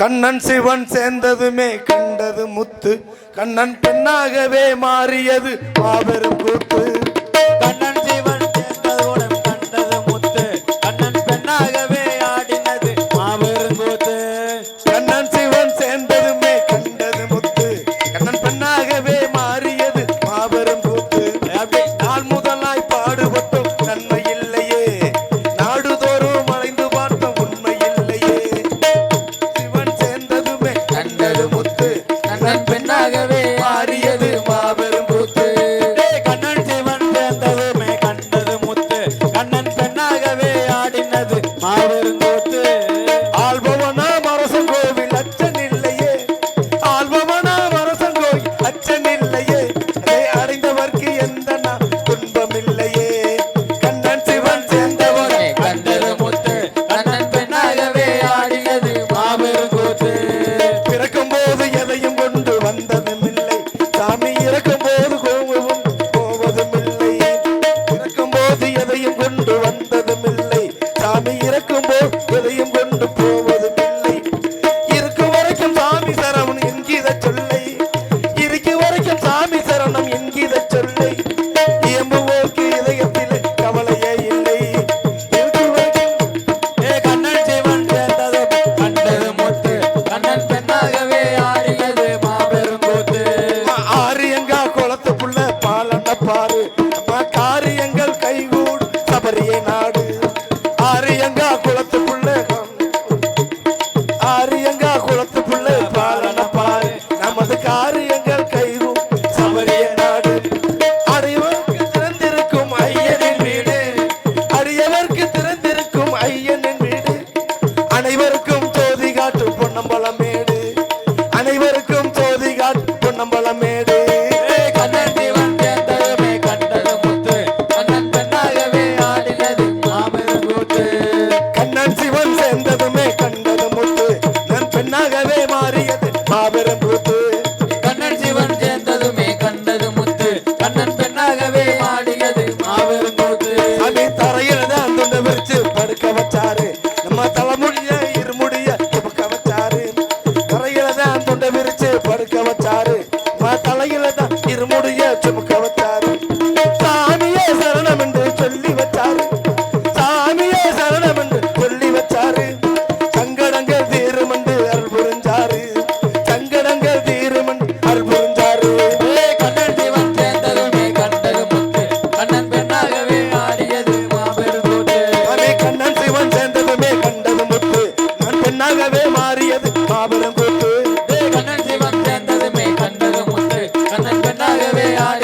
கண்ணன் சிவன் சேர்ந்ததுமே கண்டது முத்து. கண்ணன் பெண்ணாகவே மாறியது மாபெரும் கூத்து. பாரு காரியங்கள் கைகூடும். சபரிய நாடு. ஆரியங்கா குளத்து ஆரியங்கா குளத்து பாலன பாரு. நமது காரியங்கள் கைகூடும். சபரிய நாடு. அடியவர்க்கு திறந்திருக்கும் ஐயனின் வீடு. அடியவர்க்கு திறந்திருக்கும் ஐயனின் வீடு. அனைவருக்கும் தோதி காட்டும் பொன்னம்பலமே. கூத்து கண்ணன் சிவன் சேர்ந்ததுமே கண்டது முத்து. கண்ணன் பெண்ணாகவே மாடியது மாபெரும் கூத்து சாமி தரையில் தான் துண்டு விரிச்சு படுக்க வச்சாரு. நம்ம தலைமுடிய இருமுடிய துபக்க வச்சாரு. தரையில தான் துண்டு விரிச்சு படுக்க வச்சாரு. நம்ம தலையில தான் இருமுடிய சுமக்க கண்ணனாகவே மாறியது. மாபெரும் கூத்து. கண்ணன் சிவன் சேர்ந்ததுமே கண்டது முத்து. கண்ணன் பெண்ணாகவே ஆடி